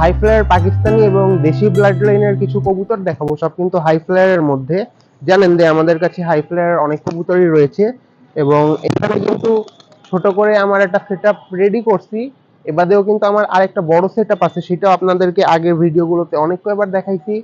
High flyer Pakistani এবং দেশি blood লাইনের কিছু কবুতর দেখাবো। সব কিন্তু হাই ফ্লায়ারের মধ্যে। জানেন যে আমাদের কাছে হাই ফ্লায়ার অনেক কবুতরই রয়েছে এবং এখানে কিন্তু ছোট করে আমার একটা সেট রেডি করছি। এবাদেও কিন্তু আমার আরেকটা বড় সেট আছে, সেটাও আপনাদেরকে আগের ভিডিওগুলোতে অনেক কয়েকবার দেখাইছি।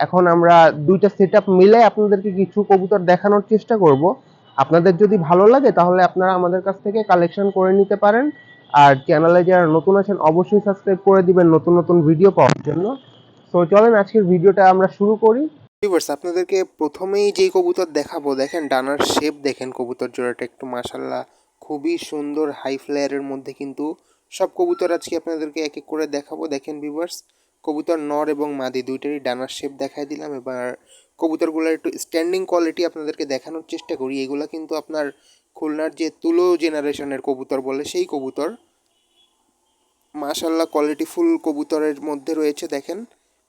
এখন আমরা দুইটা সেট মিলে আপনাদেরকে কিছু কবুতর দেখানোর চেষ্টা করব। আপনাদের যদি ভালো লাগে তাহলে আপনারা আমাদের কাছ থেকে কালেকশন করে নিতে পারেন। আর চ্যানেলে যারা নতুন আছেন, অবশ্যই সাবস্ক্রাইব করে দিবেন নতুন নতুন ভিডিও পাওয়ার জন্য। তো চলেন আজকের ভিডিওটা আমরা শুরু করি। ভিউয়ার্স আপনাদেরকে প্রথমেই যেই কবুতর দেখাবো, দেখেন ডানার শেপ দেখেন কবুতর জোড়াটা একটু মাশাল্লাহ খুবই সুন্দর হাই ফ্লেয়ারের মধ্যে কিন্তু সব কবুতর আজকে আপনাদেরকে এক এক করে দেখাবো। দেখেন ভিউয়ার্স কবুতর নর এবং মাদি দুইটারই ডানার শেপ দেখাই দিলাম। এবার কবুতরগুলোর একটু স্ট্যান্ডিং কোয়ালিটি আপনাদেরকে দেখানোর চেষ্টা করি। এগুলো কিন্তু আপনার খুলনার যে তুলো জেনারেশনের কবুতর বলে সেই কবুতর মাশাল্লাহ কোয়ালিটিফুল কবুতরের মধ্যে রয়েছে, দেখেন।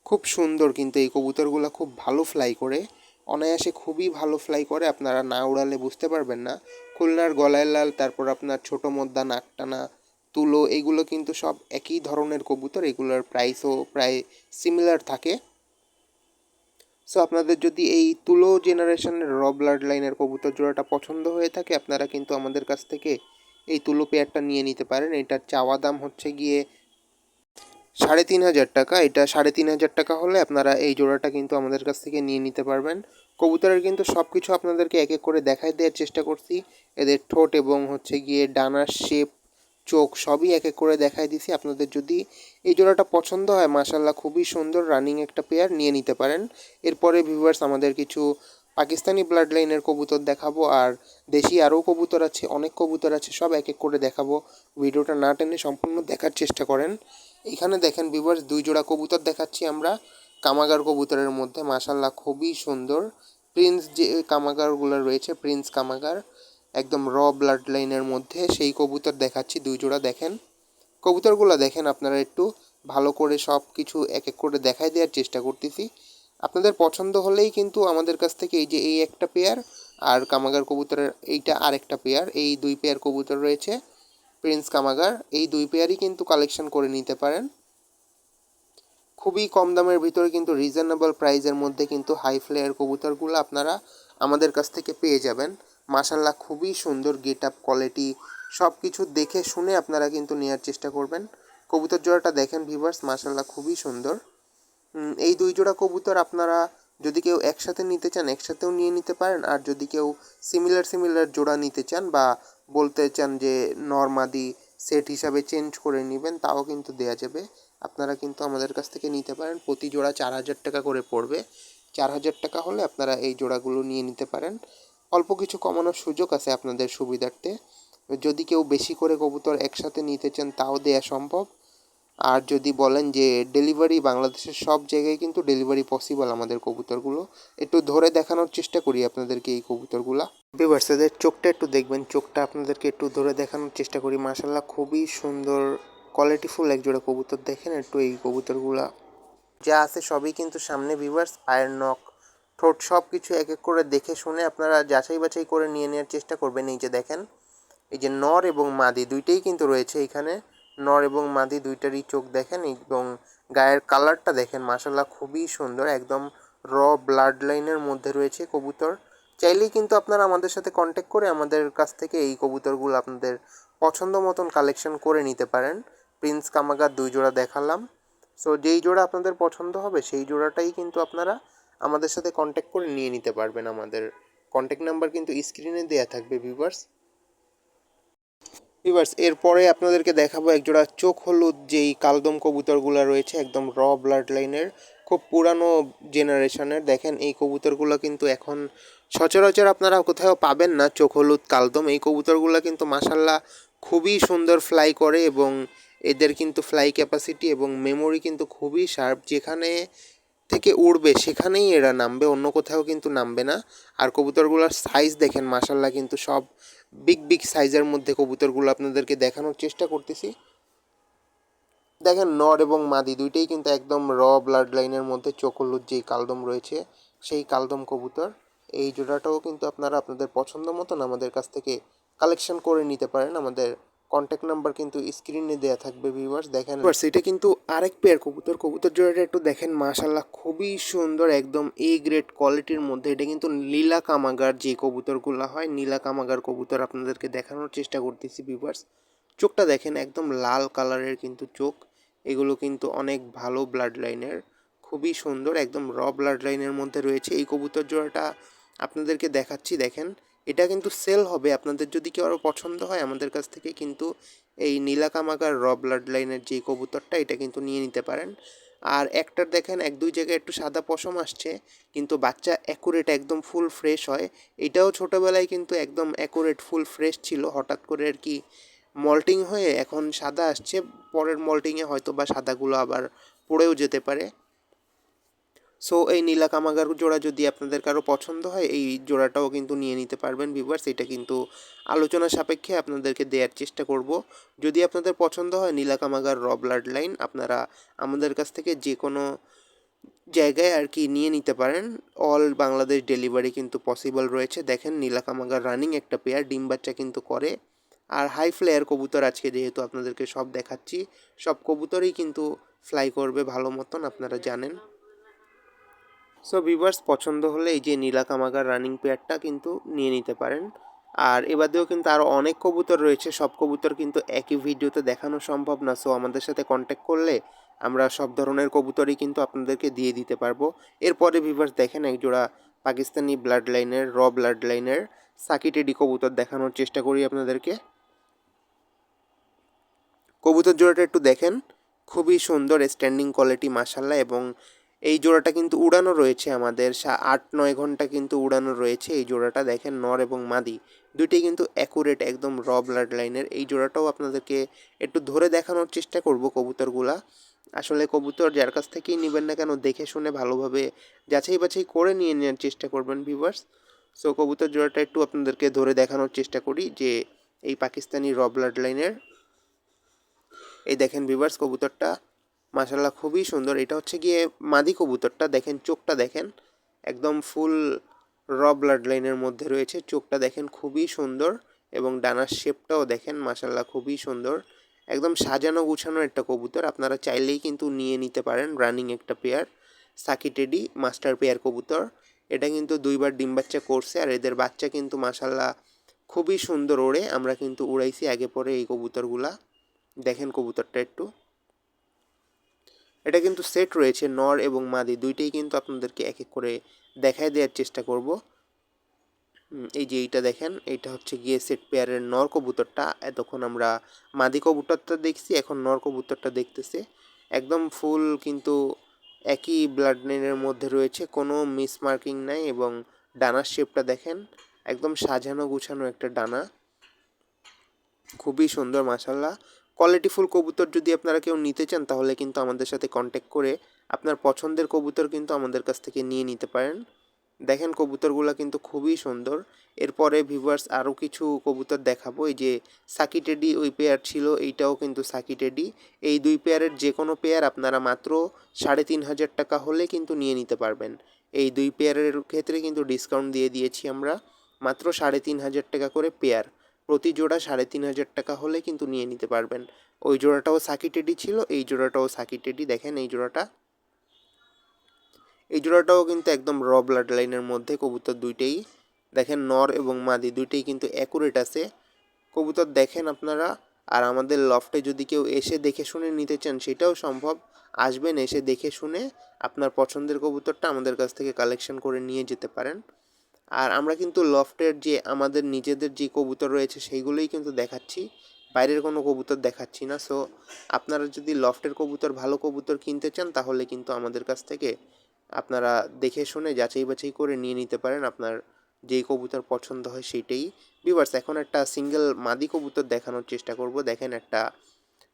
খুব সুন্দর কিন্তু এই কবুতরগুলো, খুব ভালো ফ্লাই করে। অনায়াসে খুবই ভালো ফ্লাই করে, আপনারা না উড়ালে বুঝতে পারবেন না। খুলনার গলায় লাল, তারপর আপনার ছোট মদ্দা, নাকটানা, তুলো, এগুলো কিন্তু সব একই ধরনের কবুতর, এগুলোর প্রাইসও প্রায় সিমিলার থাকে। সো আপনাদের যদি এই তুলো জেনারেশনের র ব্লাড লাইনের কবুতর জোড়াটা পছন্দ হয়ে থাকে, আপনারা কিন্তু আমাদের কাছ থেকে এই তুলো পেয়ারটা নিয়ে নিতে পারেন। এটার চাওয়া দাম হচ্ছে গিয়ে সাড়ে তিন হাজার টাকা। এটা সাড়ে তিন হাজার টাকা হলে আপনারা এই জোড়াটা কিন্তু আমাদের কাছ থেকে নিয়ে নিতে পারবেন। কবুতরের কিন্তু সব কিছু আপনাদেরকে এক এক করে দেখাই দেওয়ার চেষ্টা করছি। এদের ঠোঁট এবং হচ্ছে গিয়ে ডানার শেপ চোখ সবই এক এক করে দেখাই দিছি। আপনাদের যদি এই জোড়াটা পছন্দ হয় মাসাল্লাহ খুবই সুন্দর রানিং একটা পেয়ার নিয়ে নিতে পারেন। এরপরে ভিউয়ার্স আমাদের কিছু পাকিস্তানি ব্লাড লাইনের কবুতর দেখাবো, আর দেশি আরও কবুতর আছে, অনেক কবুতর আছে, সব এক এক করে দেখাবো। ভিডিওটা না টেনে সম্পূর্ণ দেখার চেষ্টা করেন। এখানে দেখেন ভিউয়ার্স দুই জোড়া কবুতর দেখাচ্ছি আমরা, কামাগার কবুতরের মধ্যে মাসাল্লাহ খুবই সুন্দর। প্রিন্স যে, কামাগারগুলো রয়েছে প্রিন্স কামাগার। একদম র ব্লাড লাইনের মধ্যে সেই কবুতর দেখাচ্ছি, দুই জোড়া দেখেন। কবুতরগুলো দেখেন আপনারা একটু ভালো করে সব কিছু এক এক করে দেখাই দেওয়ার চেষ্টা করতেছি। আপনাদের পছন্দ হলেই কিন্তু আমাদের কাছ থেকে এই যে এই একটা পেয়ার আর কামাগার কবুতরের এইটা আরেকটা পেয়ার এই দুই পেয়ার কবুতর রয়েছে প্রিন্স কামাগার এই দুই পেয়ারই কিন্তু কালেকশন করে নিতে পারেন। খুবই কম দামের ভিতরে কিন্তু রিজনেবল প্রাইজের মধ্যে কিন্তু হাই ফ্লেয়ার কবুতরগুলো আপনারা আমাদের কাছ থেকে পেয়ে যাবেন। মাসাল্লাহ খুবই সুন্দর গেট আপ কোয়ালিটি সব কিছু দেখে শুনে আপনারা কিন্তু নেওয়ার চেষ্টা করবেন। কবুতর জোড়াটা দেখেন ভিভার্স মাসাল্লাহ খুবই সুন্দর। এই দুই জোড়া কবুতর আপনারা যদি কেউ একসাথে নিতে চান, একসাথেও নিয়ে নিতে পারেন। আর যদি কেউ সিমিলার সিমিলার জোড়া নিতে চান বা বলতে চান যে নর্মাদি সেট হিসাবে চেঞ্জ করে নেবেন, তাও কিন্তু দেওয়া যাবে। আপনারা কিন্তু আমাদের কাছ থেকে নিতে পারেন। প্রতি জোড়া চার হাজার টাকা করে পড়বে। চার হাজার টাকা হলে আপনারা এই জোড়াগুলো নিয়ে নিতে পারেন। অল্প কিছু কমানোর সুযোগ আছে আপনাদের সুবিধার্থে। যদি কেউ বেশি করে কবুতর একসাথে নিতে চান, তাও দেয়া সম্ভব। আর যদি বলেন যে ডেলিভারি বাংলাদেশের সব জায়গায় কিন্তু ডেলিভারি পসিবল আমাদের কবুতরগুলো। একটু ধরে দেখানোর চেষ্টা করি আপনাদেরকে এই কবুতরগুলো। ভিউয়ার্স এদের চোখটা একটু দেখবেন, চোখটা আপনাদেরকে একটু ধরে দেখানোর চেষ্টা করি। মাশাল্লাহ খুবই সুন্দর কোয়ালিটিফুল এক জোড়া কবুতর দেখেন, একটু এই কবুতরগুলা। যা আছে সবই কিন্তু সামনে ভিউয়ার্স পায়ের নখ ঠোঁট সব কিছু এক এক করে দেখে শুনে আপনারা যাচাই বাছাই করে নিয়ে নেওয়ার চেষ্টা করবেন। এই যে দেখেন, এই যে নর এবং মাদি দুইটাই কিন্তু রয়েছে এখানে। নর এবং মাদি দুইটারই চোখ দেখেন এবং গায়ের কালারটা দেখেন মাসাল্লাহ খুবই সুন্দর, একদম র ব্লাড লাইনের মধ্যে রয়েছে কবুতর। চাইলেই কিন্তু আপনারা আমাদের সাথে কন্ট্যাক্ট করে আমাদের কাছ থেকে এই কবুতরগুলো আপনাদের পছন্দ মতন কালেকশন করে নিতে পারেন। প্রিন্স কামাগার দুই জোড়া দেখালাম। সো যেই জোড়া আপনাদের পছন্দ হবে, সেই জোড়াটাই কিন্তু আপনারা আমাদের সাথে কন্ট্যাক্ট করে নিয়ে নিতে পারবেন আমাদের কন্ট্যাক্ট নাম্বার কিন্তু স্ক্রিনে দেওয়া থাকবে ভিউয়ার্স ভিউয়ার্স এরপরে আপনাদেরকে দেখাবো একজোড়া চোখ হলুদ যেই কালদম কবুতরগুলো রয়েছে, একদম র ব্লাড লাইনের খুব পুরানো জেনারেশনের দেখেন, এই কবুতরগুলো কিন্তু এখন সচরাচর আপনারা কোথাও পাবেন না, চোখ হলুদ, কালদম। এই কবুতরগুলো কিন্তু মাসাল্লাহ খুবই সুন্দর ফ্লাই করে এবং এদের কিন্তু ফ্লাই ক্যাপাসিটি এবং মেমোরি কিন্তু খুবই শার্প যেখানে থেকে উড়বে, সেখানেই এরা নামবে, অন্য কোথাও কিন্তু নামবে না। আর কবুতরগুলোর সাইজ দেখেন মাসাল্লাহ কিন্তু সব বিগ বিগ সাইজের মধ্যে কবুতরগুলো আপনাদেরকে দেখানোর চেষ্টা করতেছি। দেখেন নর এবং মাদি, দুইটাই কিন্তু একদম র ব্লাড লাইনের মধ্যে চোখ হলুদ যেই কালদম রয়েছে, সেই কালদম কবুতর। এই জোড়াটাও কিন্তু আপনারা আপনাদের পছন্দ মতন আমাদের কাছ থেকে কালেকশন করে নিতে পারেন আমাদের কন্ট্যাক্ট নাম্বার কিন্তু স্ক্রিনে দেওয়া থাকবে ভিউয়ার্স দেখেন এটা কিন্তু আরেক পেয়ার কবুতর। কবুতর জোড়াটা একটু দেখেন মাশাল্লাহ খুবই সুন্দর, একদম এ গ্রেড কোয়ালিটির মধ্যে। এটা কিন্তু নীলা কামাগার যে কবুতরগুলো হয়, নীলা কামাগার কবুতর আপনাদেরকে দেখানোর চেষ্টা করতেছি ভিউয়ার্স চোখটা দেখেন, একদম লাল কালারের কিন্তু চোখ। এগুলো কিন্তু অনেক ভালো ব্লাড লাইনের খুবই সুন্দর, একদম র ব্লাড লাইনের মধ্যে রয়েছে। এই কবুতর জোড়াটা আপনাদেরকে দেখাচ্ছি, দেখেন। এটা কিন্তু সেল হবে। আপনাদের যদি কেউ আরও পছন্দ হয়, আমাদের কাছ থেকে কিন্তু এই নীলাকামাকার র ব্লাড লাইনের যে কবুতরটা, এটা কিন্তু নিয়ে নিতে পারেন। আর একটার দেখেন, এক দুই জায়গায় একটু সাদা পশম আসছে, কিন্তু বাচ্চা অ্যাকুরেট একদম ফুল ফ্রেশ হয়। এটাও ছোটোবেলায় কিন্তু একদম অ্যাকুরেট ফুল ফ্রেশ ছিল। হঠাৎ করে আর কি মল্টিং হয়ে এখন সাদা আসছে, পরের মল্টিংয়ে হয়তো বা সাদাগুলো আবার পড়েও যেতে পারে। সো এই নীলা কামাগার জোড়া যদি আপনাদের কারও পছন্দ হয়, এই জোড়াটাও কিন্তু নিয়ে নিতে পারবেন ভিভার্স এটা কিন্তু আলোচনা সাপেক্ষে আপনাদেরকে দেওয়ার চেষ্টা করব। যদি আপনাদের পছন্দ হয় নীলা কামাগার র ব্লাড লাইন আপনারা আমাদের কাছ থেকে যে কোনো জায়গায় আর কি নিয়ে নিতে পারেন। অল বাংলাদেশ ডেলিভারি কিন্তু পসিবল রয়েছে। দেখেন নীলা কামাগার রানিং একটা পেয়ার ডিম বাচ্চা কিন্তু করে। আর হাই ফ্লেয়ার কবুতর আজকে যেহেতু আপনাদেরকে সব দেখাচ্ছি, সব কবুতরই কিন্তু ফ্লাই করবে ভালো মতন, আপনারা জানেন। সো ভিভার্স পছন্দ হলে এই যে নীলা কামাগার রানিং পেয়ারটা কিন্তু নিয়ে নিতে পারেন। আর এবাদেও কিন্তু আরও অনেক কবুতর রয়েছে, সব কবুতর কিন্তু একই ভিডিওতে দেখানো সম্ভব না। সো আমাদের সাথে কন্ট্যাক্ট করলে আমরা সব ধরনের কবুতরই কিন্তু আপনাদেরকে দিয়ে দিতে পারব। এরপরে ভিভার্স দেখেন এক জোড়া পাকিস্তানি ব্লাড লাইনের র ব্লাড লাইনের সাকিটেডি কবুতর দেখানোর চেষ্টা করি আপনাদেরকে। কবুতর জোড়াটা একটু দেখেন, খুবই সুন্দর স্ট্যান্ডিং কোয়ালিটি মাসাল্লাহ এবং এই জোড়াটা কিন্তু উড়ানো রয়েছে আমাদের আট, নয় ঘণ্টা কিন্তু উড়ানো রয়েছে এই জোড়াটা। দেখেন নর এবং মাদি দুইটি কিন্তু অ্যাকুরেট একদম র ব্লাড লাইনের এই জোড়াটাও আপনাদেরকে একটু ধরে দেখানোর চেষ্টা করব কবুতরগুলা। আসলে কবুতর যার কাছ থেকেই নেবেন না কেন, দেখে শুনে ভালোভাবে যাচাই বাছাই করে নিয়ে নেওয়ার চেষ্টা করবেন ভিভার্স সো কবুতর জোড়াটা একটু আপনাদেরকে ধরে দেখানোর চেষ্টা করি যে এই পাকিস্তানি র ব্লাড লাইনের এই দেখেন ভিভার্স কবুতরটা মাসাল্লাহ খুবই সুন্দর। এটা হচ্ছে গিয়ে মাদি কবুতরটা দেখেন, চোখটা দেখেন, একদম ফুল র ব্লাড লাইনের মধ্যে রয়েছে। চোখটা দেখেন, খুবই সুন্দর এবং ডানার শেপটাও দেখেন মাসাল্লাহ খুবই সুন্দর। একদম সাজানো গুছানো একটা কবুতর, আপনারা চাইলেই কিন্তু নিয়ে নিতে পারেন, রানিং একটা পেয়ার। সাকি টেডি, মাস্টার পেয়ার কবুতর। এটা কিন্তু দুইবার ডিম বাচ্চা করছে আর এদের বাচ্চা কিন্তু মাসাল্লাহ খুবই সুন্দর ওড়ে। আমরা কিন্তু উড়াইছি আগে পরে এই কবুতরগুলা। দেখেন কবুতরটা একটু। এটা কিন্তু সেট রয়েছে নর এবং মাদি। দুইটাই কিন্তু আপনাদেরকে এক এক করে দেখায় দেওয়ার চেষ্টা করব। এই যে এইটা দেখেন, এইটা হচ্ছে গিয়ে সেট পেয়ারের নর কবুতরটা। এতক্ষণ আমরা মাদি কবুতরটা দেখছি, এখন নর কবুতরটা দেখতেছে। একদম ফুল কিন্তু একই ব্লাড লাইনের মধ্যে রয়েছে, কোনো মিসমার্কিং নাই এবং ডানার শেপটা দেখেন, একদম সাজানো গুছানো একটা ডানা। খুবই সুন্দর মাসাল্লাহ কোয়ালিটিফুল কবুতর যদি আপনারা কেউ নিতে চান, তাহলে কিন্তু আমাদের সাথে কন্ট্যাক্ট করে আপনার পছন্দের কবুতর কিন্তু আমাদের কাছ থেকে নিয়ে নিতে পারেন। দেখেন কবুতরগুলো কিন্তু খুবই সুন্দর। এরপরে ভিভার্স আরও কিছু কবুতর দেখাবো। এই যে সাকি টেডি ওই পেয়ার ছিল, এইটাও কিন্তু সাকি টেডি। এই দুই পেয়ারের যে কোনো পেয়ার আপনারা মাত্র সাড়ে তিন হাজার টাকা হলে কিন্তু নিয়ে নিতে পারবেন। এই দুই পেয়ারের ক্ষেত্রে কিন্তু ডিসকাউন্ট দিয়ে দিয়েছি আমরা। মাত্র সাড়ে তিন হাজার টাকা করে পেয়ার প্রতি জোড়া সাড়ে তিন হাজার টাকা হলে কিন্তু নিয়ে নিতে পারবেন। ওই জোড়াটাও সাকি টেডি ছিল, এই জোড়াটাও সাকি টেডি। দেখেন এই জোড়াটা। এই জোড়াটাও কিন্তু একদম র ব্লাড লাইনের মধ্যে, কবুতর দুইটাই। দেখেন নর এবং মাদি দুইটাই কিন্তু অ্যাকুরেট আছে। কবুতর দেখেন আপনারা, আর আমাদের লফটে যদি কেউ এসে দেখে শুনে নিতে চান, সেটাও সম্ভব। আসবেন এসে দেখে শুনে আপনার পছন্দের কবুতরটা আমাদের কাছ থেকে কালেকশন করে নিয়ে যেতে পারেন। আর আমরা কিন্তু লফটের যে আমাদের নিজেদের যে কবুতর রয়েছে সেইগুলোই কিন্তু দেখাচ্ছি। বাইরের কোনো কবুতর দেখাচ্ছি না। সো আপনারা যদি লফটের কবুতর, ভালো কবুতর কিনতে চান, তাহলে কিন্তু আমাদের কাছ থেকে আপনারা দেখে শুনে যাচাই বাছাই করে নিয়ে নিতে পারেন। আপনার যেই কবুতর পছন্দ হয় সেইটাই। বিভার্স এখন একটা সিঙ্গেল মাদি কবুতর দেখানোর চেষ্টা করব। দেখেন একটা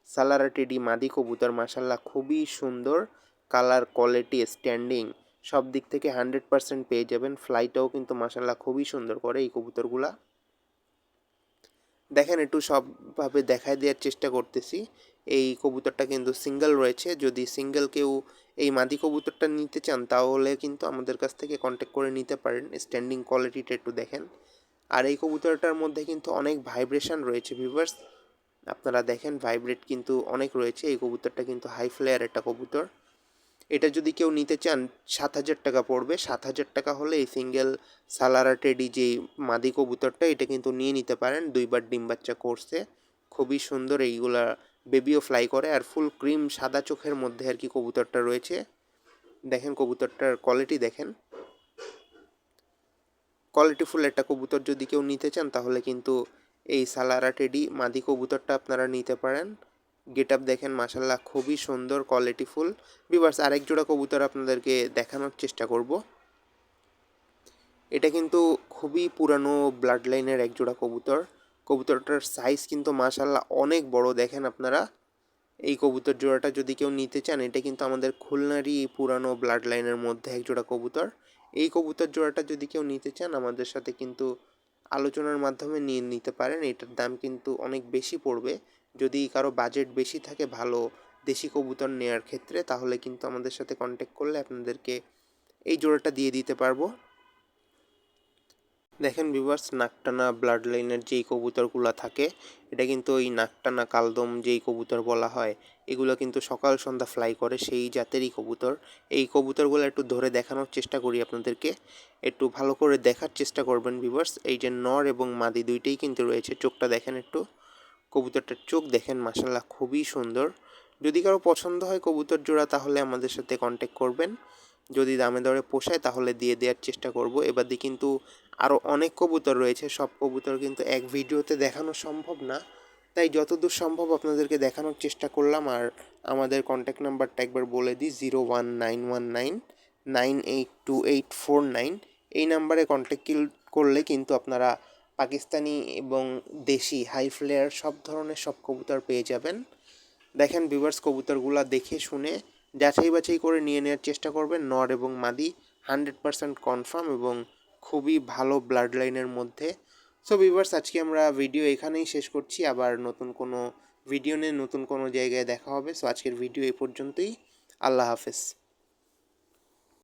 সালারা টেডি মাদি কবুতর মাসাল্লাহ খুবই সুন্দর। কালার কোয়ালিটি স্ট্যান্ডিং সব দিক থেকে হান্ড্রেড পারসেন্ট পেয়ে যাবেন। ফ্লাইটাও কিন্তু মাসাল্লাহ খুবই সুন্দর করে এই কবুতরগুলা। দেখেন, একটু সবভাবে দেখায় দেওয়ার চেষ্টা করতেছি। এই কবুতরটা কিন্তু সিঙ্গেল রয়েছে। যদি সিঙ্গেল কেউ এই মাদি কবুতরটা নিতে চান, তাহলে কিন্তু আমাদের কাছ থেকে কন্ট্যাক্ট করে নিতে পারেন। স্ট্যান্ডিং কোয়ালিটিটা একটু দেখেন। আর এই কবুতরটার মধ্যে কিন্তু অনেক ভাইব্রেশন রয়েছে ভিভার্স আপনারা দেখেন ভাইব্রেট কিন্তু অনেক রয়েছে। এই কবুতরটা কিন্তু হাই ফ্লেয়ার একটা কবুতর। এটা যদি কেউ নিতে চান, সাত হাজার টাকা পড়বে। সাত হাজার টাকা হলে এই সিঙ্গেল সালারা টেডি যে মাদি কবুতরটা, এটা কিন্তু নিয়ে নিতে পারেন। দুইবার ডিম বাচ্চা করছে। খুবই সুন্দর, এইগুলা বেবিও ফ্লাই করে। আর ফুল ক্রিম সাদা চোখের মধ্যে আর কি কবুতরটা রয়েছে। দেখেন কবুতরটার কোয়ালিটি দেখেন। কোয়ালিটি ফুল একটা কবুতর যদি কেউ নিতে চান, তাহলে কিন্তু এই সালারা টেডি মাদি কবুতরটা আপনারা নিতে পারেন। গেট আপ দেখেন মাসাল্লাহ খুবই সুন্দর কোয়ালিটিফুল বিভার্স আরেক জোড়া কবুতর আপনাদেরকে দেখানোর চেষ্টা করব। এটা কিন্তু খুবই পুরানো ব্লাড লাইনের এক জোড়া কবুতর। কবুতরটার সাইজ কিন্তু মাসাল্লাহ অনেক বড়, দেখেন আপনারা। এই কবুতর জোড়াটা যদি কেউ নিতে চান, এটা কিন্তু আমাদের খুলনারই পুরানো ব্লাড লাইনের মধ্যে এক জোড়া কবুতর। এই কবুতর জোড়াটা যদি কেউ নিতে চান, আমাদের সাথে কিন্তু আলোচনার মাধ্যমে নিয়ে নিতে পারেন। এটার দাম কিন্তু অনেক বেশি পড়বে। যদি কারও বাজেট বেশি থাকে ভালো দেশি কবুতর নেওয়ার ক্ষেত্রে, তাহলে কিন্তু আমাদের সাথে কন্ট্যাক্ট করলে আপনাদেরকে এই জোড়াটা দিয়ে দিতে পারব। দেখেন ভিভার্স নাকটানা ব্লাড লাইনের যেই কবুতরগুলো থাকে, এটা কিন্তু ওই নাকটানা কালদম যেই কবুতর বলা হয়, এগুলো কিন্তু সকাল সন্ধ্যা ফ্লাই করে সেই জাতেরই কবুতর। এই কবুতরগুলো একটু ধরে দেখানোর চেষ্টা করি আপনাদেরকে। একটু ভালো করে দেখার চেষ্টা করবেন ভিভার্স এই যে নর এবং মাদি দুইটাই কিন্তু রয়েছে। চোখটা দেখেন একটু। কবুতরটার চোখ দেখেন মাসাল্লাহ খুবই সুন্দর। যদি কারও পছন্দ হয় কবুতর জোড়া, তাহলে আমাদের সাথে কন্ট্যাক্ট করবেন। যদি দামে দরে পোষায়, তাহলে দিয়ে দেওয়ার চেষ্টা করব। এবার কিন্তু আরও অনেক কবুতর রয়েছে। সব কবুতর কিন্তু এক ভিডিওতে দেখানো সম্ভব না। তাই যতদূর সম্ভব আপনাদেরকে দেখানোর চেষ্টা করলাম। আর আমাদের কন্ট্যাক্ট নাম্বারটা একবার বলে দিই zero one nine one nine nine eight two eight four nine এই নাম্বারে কন্ট্যাক্ট করলে কিন্তু আপনারা পাকিস্তানি এবং দেশি হাই ফ্লেয়ার সব ধরনের সব কবুতর পেয়ে যাবেন। দেখেন ভিভার্স কবুতরগুলো দেখে শুনে, যাচাই বাছাই করে নিয়ে নেওয়ার চেষ্টা করবেন। নর এবং মাদি হান্ড্রেড পারসেন্ট কনফার্ম এবং খুবই ভালো ব্লাড লাইনের মধ্যে। সো ভিভার্স আজকে আমরা ভিডিও এখানেই শেষ করছি। আবার নতুন কোনো ভিডিও নিয়ে নতুন কোনো জায়গায় দেখা হবে। সো আজকের ভিডিও এই পর্যন্তই। আল্লাহ হাফেজ।